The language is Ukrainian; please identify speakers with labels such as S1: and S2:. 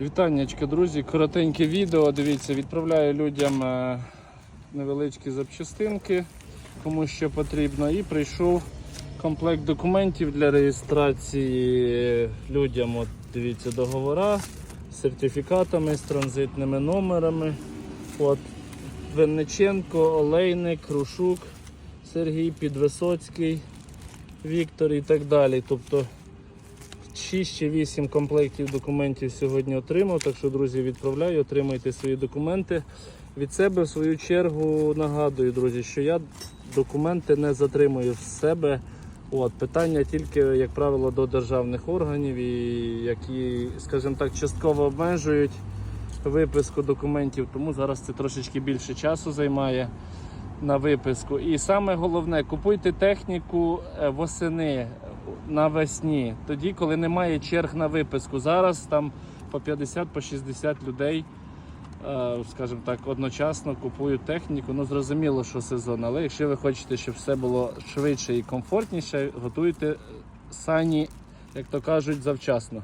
S1: Вітаннячка, друзі, коротеньке відео. Дивіться, відправляю людям е, невеличкі запчастинки, кому що потрібно. І прийшов комплект документів для реєстрації людям. От дивіться, договора з сертифікатами, з транзитними номерами. От Винниченко, Олейник, Крушук, Сергій Підвисоцький, Віктор і так далі. Тобто 6 чи 8 комплектів документів сьогодні отримав. Так що, друзі, відправляю, отримайте свої документи. Від себе, в свою чергу, нагадую, друзі, що я документи не затримую в себе. От, питання тільки, як правило, до державних органів, і які, скажімо так, частково обмежують виписку документів, тому зараз це трошечки більше часу займає на виписку. І саме головне, купуйте техніку е, восени навесні, тоді, коли немає черг на виписку. Зараз там по 50 по людей, е, скажімо так, одночасно купують техніку. Ну зрозуміло, що сезон, але якщо ви хочете, щоб все було швидше і комфортніше, готуйте сані, як то кажуть, завчасно.